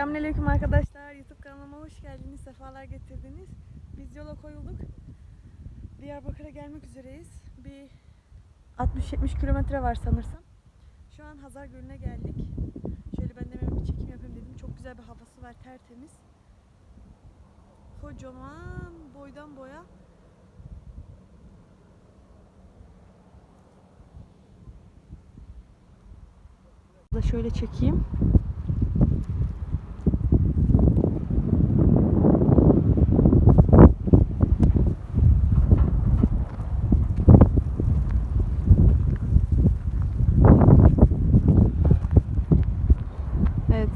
Selamünaleyküm arkadaşlar. YouTube kanalıma hoş geldiniz. Sefalar getirdiniz. Biz yola koyulduk. Diyarbakır'a gelmek üzereyiz. Bir 60-70 kilometre var sanırsam. Şu an Hazar Gölü'ne geldik. Şöyle ben de bir çekim yapayım dedim. Çok güzel bir havası var, tertemiz. Kocaman boydan boya. Da şöyle çekeyim. Evet.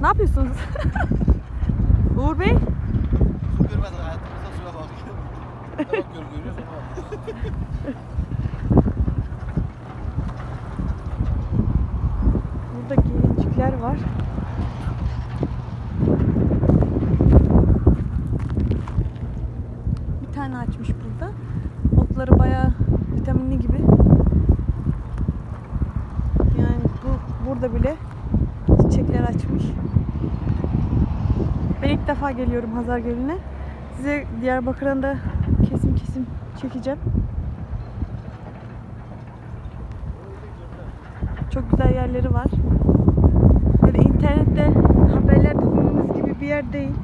Ne yapıyorsunuz? Uğur Bey? Görmedik hayatımızda suya bakıyor. Bak gör görüyoruz ama. Burada gelincikler var. Bir tane açmış burada. Otları bayağı vitaminli gibi. Yani bu burada bile çiçekler açmış. Ben ilk defa geliyorum Hazar Gölü'ne. Size Diyarbakır'ın da kesim kesim çekeceğim. Çok güzel yerleri var. Böyle internette haberlerde dinlediğiniz gibi bir yer değil.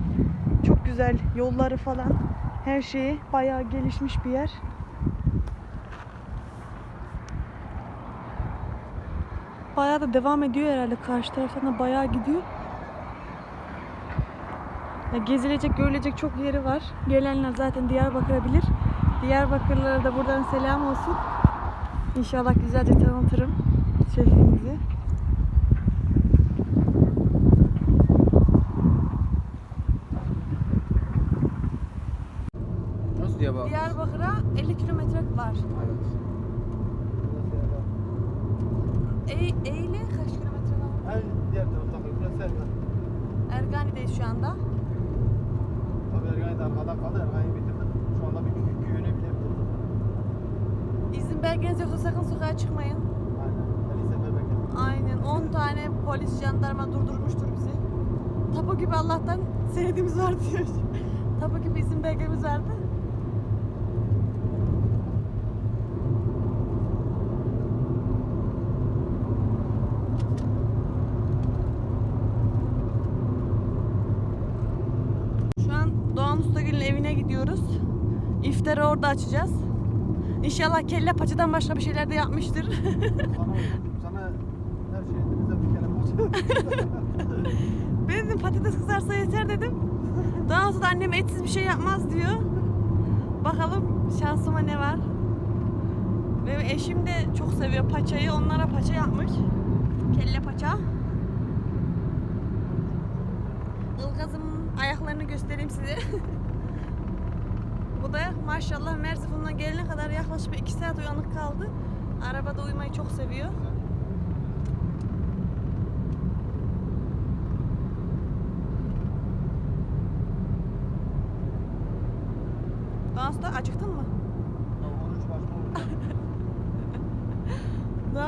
Çok güzel yolları falan. Her şeyi bayağı gelişmiş bir yer. Bayağı da devam ediyor herhalde. Karşı taraftan da bayağı gidiyor. Gezilecek, görülecek çok yeri var. Gelenler zaten Diyarbakır'a bilir. Diyarbakırlılara da buradan selam olsun. İnşallah güzelce tanıtırım şehrimizi. Nasıl diye bak. Diyarbakır'a 50 kilometre var. Evet. E Eyle kaç kilometre var? Her diğer tarafta. Ergani'deyiz şu anda. Ergan'ı da arkada kaldı. Ergan'ı bitirdim. Şu anda bir kü- bile bitirdim. İzin belgeniz yoksa sakın sokağa çıkmayın. Aynen. Sefer bekledim. Aynen 10 tane polis jandarma durdurmuştur bizi. Tapu gibi Allah'tan senedimiz var diyor. Tapu gibi izin belgemiz vardı. Şu an Doğan Ustagül'ün evine gidiyoruz. İftarı orada açacağız. İnşallah kelle paçadan başka bir şeyler de yapmıştır. Sana, sana her elimizde bir kere parça. Ben dedim patates kızarsa yeter dedim. Daha sonra annem etsiz bir şey yapmaz diyor. Bakalım şansıma ne var. Ve eşim de çok seviyor paçayı. Onlara paça yapmış. Kelle paça. Ilgaz'ın ayaklarını göstereyim size. Bu da maşallah Merzifon'dan gelene kadar yaklaşık bir iki saat uyanık kaldı. Arabada uyumayı çok seviyor. Dansta acıktın mı?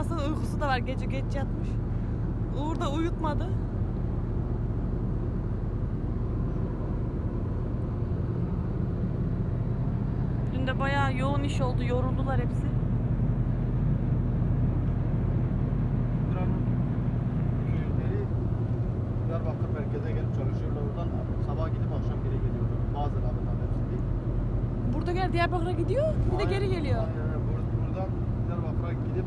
Sonra uykusu da var. Gece geç yatmış. Uğur da uyutmadı. De bayağı yoğun iş oldu. Yoruldular hepsi. Diyarbakır merkeze gelip çalışıyorlar oradan. Sabah gidip akşam geri geliyorlar. Bazıları bunların hepsi değil. Burada gel Diyarbakır'a gidiyor. Bir de geri geliyor. Aynen. Bur- Buradan Diyarbakır'a gidip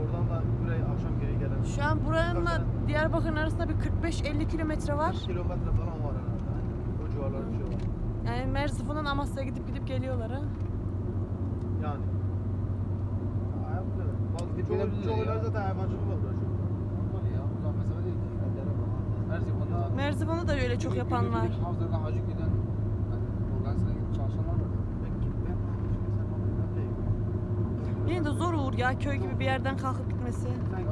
oradan da buraya akşam geri gelen. Şu an buranınla Diyarbakır'ın arasında bir 45-50 kilometre var. 40 kilometre falan var herhalde. O civarlar bir şey var. Yani Merzifon'dan Amasya'ya gidip gidip geliyorlar ha. Yani. Çoğuları ya. zaten uğraşıyor. Normal ya. Uzak mesafe değil ki. Merzifon'da Merzifon'da da öyle çok yapan var. Havzar'dan hacı giden hani organizasına gidip çalışanlar var. Yine de zor Uğur ya köy gibi bir yerden kalkıp gitmesi. Sen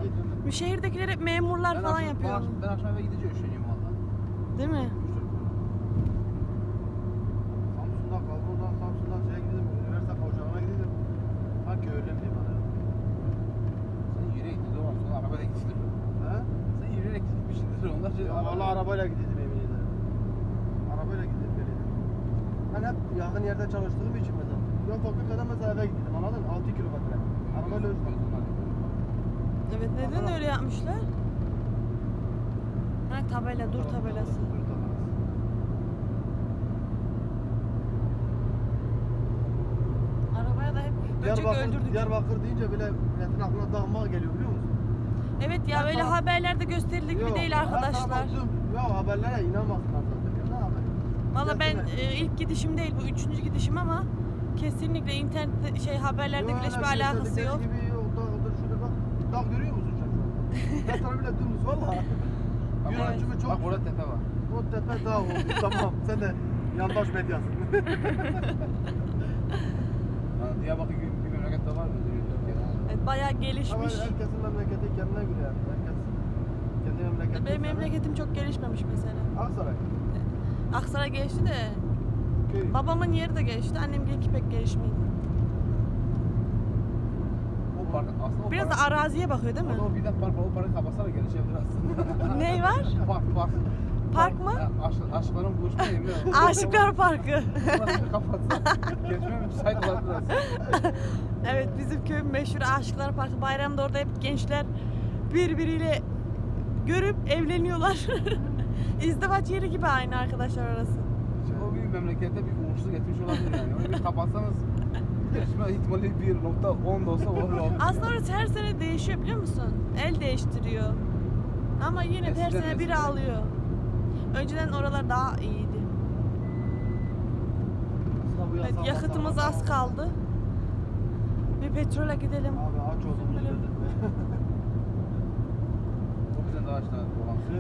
git. Şehirdekiler hep memurlar Ben falan akşam- yapıyor. Ben akşam, eve gidince üşeniyorum valla. Değil mi? Samsun'dan kalk oradan Samsun'dan şeye gidelim. Üniversite kavşağına gidelim. Sanki öyle mi diyeyim bana? Sen yürüyerek gidiyorsun. Sonra arabayla gidilir. He? Sen yürüyerek vallahi arabayla gidiyordum yemin ederim. Arabayla gidiyordum geliyordum. Ben hep yakın yerde çalıştığım için mesela. Ben fakülteden mesela eve gittim anladın mı? 6 kilometre. Arabayla özgür. Evet neden öyle yapmışlar? Ha tabela dur tabelası. Dur tabelası. Arabaya da hep böcek Diyarbakır, öldürdük. Diyarbakır deyince bile milletin aklına dağma geliyor biliyor musun? Evet ya böyle haberlerde gibi Yok, değil arkadaşlar. Ya haberlere ne haber? Valla ben e, ilk gidişim değil bu üçüncü gidişim ama kesinlikle internette şey haberlerde bile hiçbir alakası yok. Gibi yok, dağdır şurada bak. Dağ görüyor musun sen şu an? Her tarafı bile dümdüz valla. Ölçümü çok. Bak orada tepe var. O tepe dağ oldu tamam. Sen de yandaş medyasın. Diyarbakır gibi bir memlekette var mı? Evet, bayağı Ama gelişmiş. herkesin memleketi kendine göre yani. Herkes kendi memleketi. Benim memleketim çok gelişmemiş mesela. Aksaray. Aksaray geçti de Köy. babamın yeri de geçti. Annem gelki pek gelişmedi. O park aslında o Biraz da park, araziye bakıyor değil mi? Orada o bir de park var. O parkı kapatsalar gelişebilir aslında. Ney var? Park park. Park mı? Aşk, aşkların buluşma yeri? Aşıklar Parkı. Orası. Geçmeye müsait olabilir aslında. evet bizim köyün meşhur Aşıklar Parkı. Bayramda orada hep gençler birbiriyle görüp evleniyorlar. İzdivaç yeri gibi aynı arkadaşlar orası. O bir memlekette bir uğursuzluk getirmiş olabilir yani. Onu bir kapatsanız gelişme ihtimali 1.10 da olsa olur. Aslında orası her sene değişiyor biliyor musun? El değiştiriyor. Ama yine de her Eskiden sene biri eskiden. alıyor. Önceden oralar daha iyiydi. Evet, yakıtımız az kaldı. Bir petrole gidelim. Abi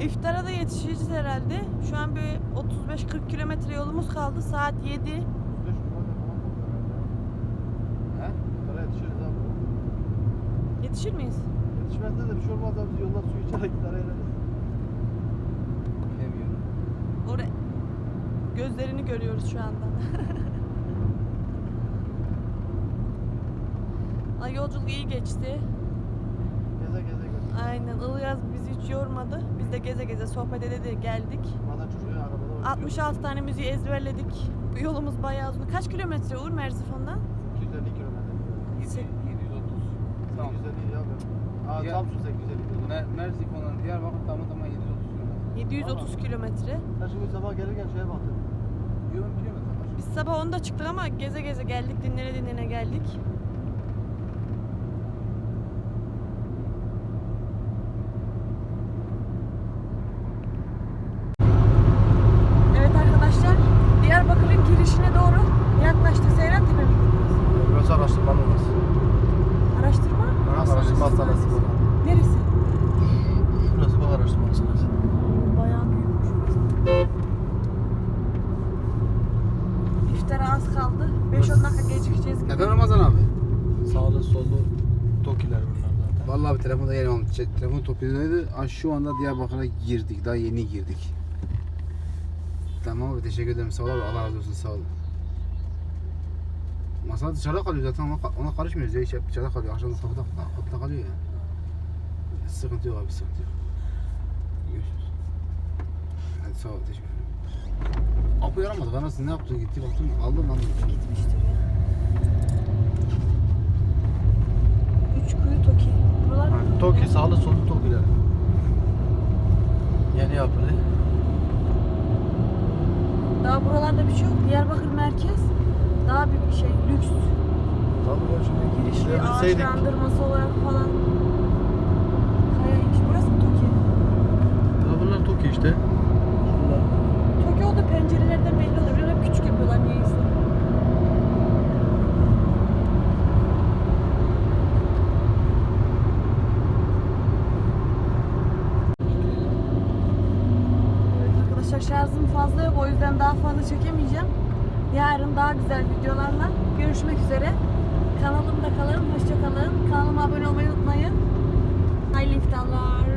İftara da yetişeceğiz herhalde. Şu an bir 35-40 kilometre yolumuz kaldı. Saat 7. 35 kilometre falan kaldı herhalde. He? Yukarı yetişiriz abi. Yetişir miyiz? Yetişmezse de bir şey olmaz abi. Biz yolda su içerek idare ederiz. Bilemiyorum. Oraya gözlerini görüyoruz şu anda. Ay yolculuk iyi geçti. Geze geze. Aynen Ilyas bizi hiç yormadı. Biz de geze geze sohbet ede de geldik. Bazen çocuğu arabada oynuyor. 66 tane müziği ezberledik. Bu Yolumuz bayağı uzun. Kaç kilometre Uğur Merzifon'dan? 250 kilometre. 7, 730. Tamam. 850 ya ben. Aa Ya- Samsun 850 diyorlar. Mer Merzifon'dan Diyarbakır tamı tamı 730 kilometre. 730 kilometre. Sen şimdi sabah gelirken şeye baktın. Biliyorum biliyorum zaten. Biz sabah 10'da çıktık ama geze geze geldik. Dinlene dinlene geldik. Evet arkadaşlar, Diyarbakır'ın girişine doğru yaklaştık. Seyran Tepe mi gidiyoruz? Burası araştırmalı orası. Araştırma? Araştırma hastanesi bu. Neresi? Şurası bak araştırma hastanesi. Bayağı büyükmüş. İftara az kaldı. 5-10 dakika gecikeceğiz. Efendim Ramazan abi. Sağlı sollu tokiler bunlar zaten. Vallahi bir telefonda yeni olmuş. Şey, Telefon topladıydı. Aa, Şu anda Diyarbakır'a girdik. Daha yeni girdik. Tamam abi teşekkür ederim. Sağ ol abi. Allah razı olsun. Sağ ol. Masa dışarıda kalıyor zaten. Ona, ona karışmıyoruz ya. Hiç hep dışarıda kalıyor. Akşam kapıda, kapıda kalıyor ya. Sıkıntı yok abi. Sıkıntı yok. Görüşürüz. Hadi sağ ol. Teşekkür ederim. Apo yaramadı. Ben nasıl ne yaptın? Gitti baktım. Aldım aldım. Gitmiştir ya. Toki sağlı sollu tokiler. Yeni yapıldı. daha buralarda bir şey yok. Diyarbakır merkez daha bir şey lüks. Tabii ya şimdi Girişli gidebilseydik. ağaçlandırması olarak falan. Kayaymış. Burası mı Toki? Ya bunlar toki işte. Toki o da pencerelerden belli oluyor. Biraz hep küçük yapıyorlar niyeyse. Evet arkadaşlar şarjım fazla yok o yüzden daha fazla çekemeyeceğim. Yarın daha güzel videolarla görüşmek üzere. Kanalımda kalın, hoşça kalın. Kanalıma abone olmayı unutmayın. Hayırlı iftarlar.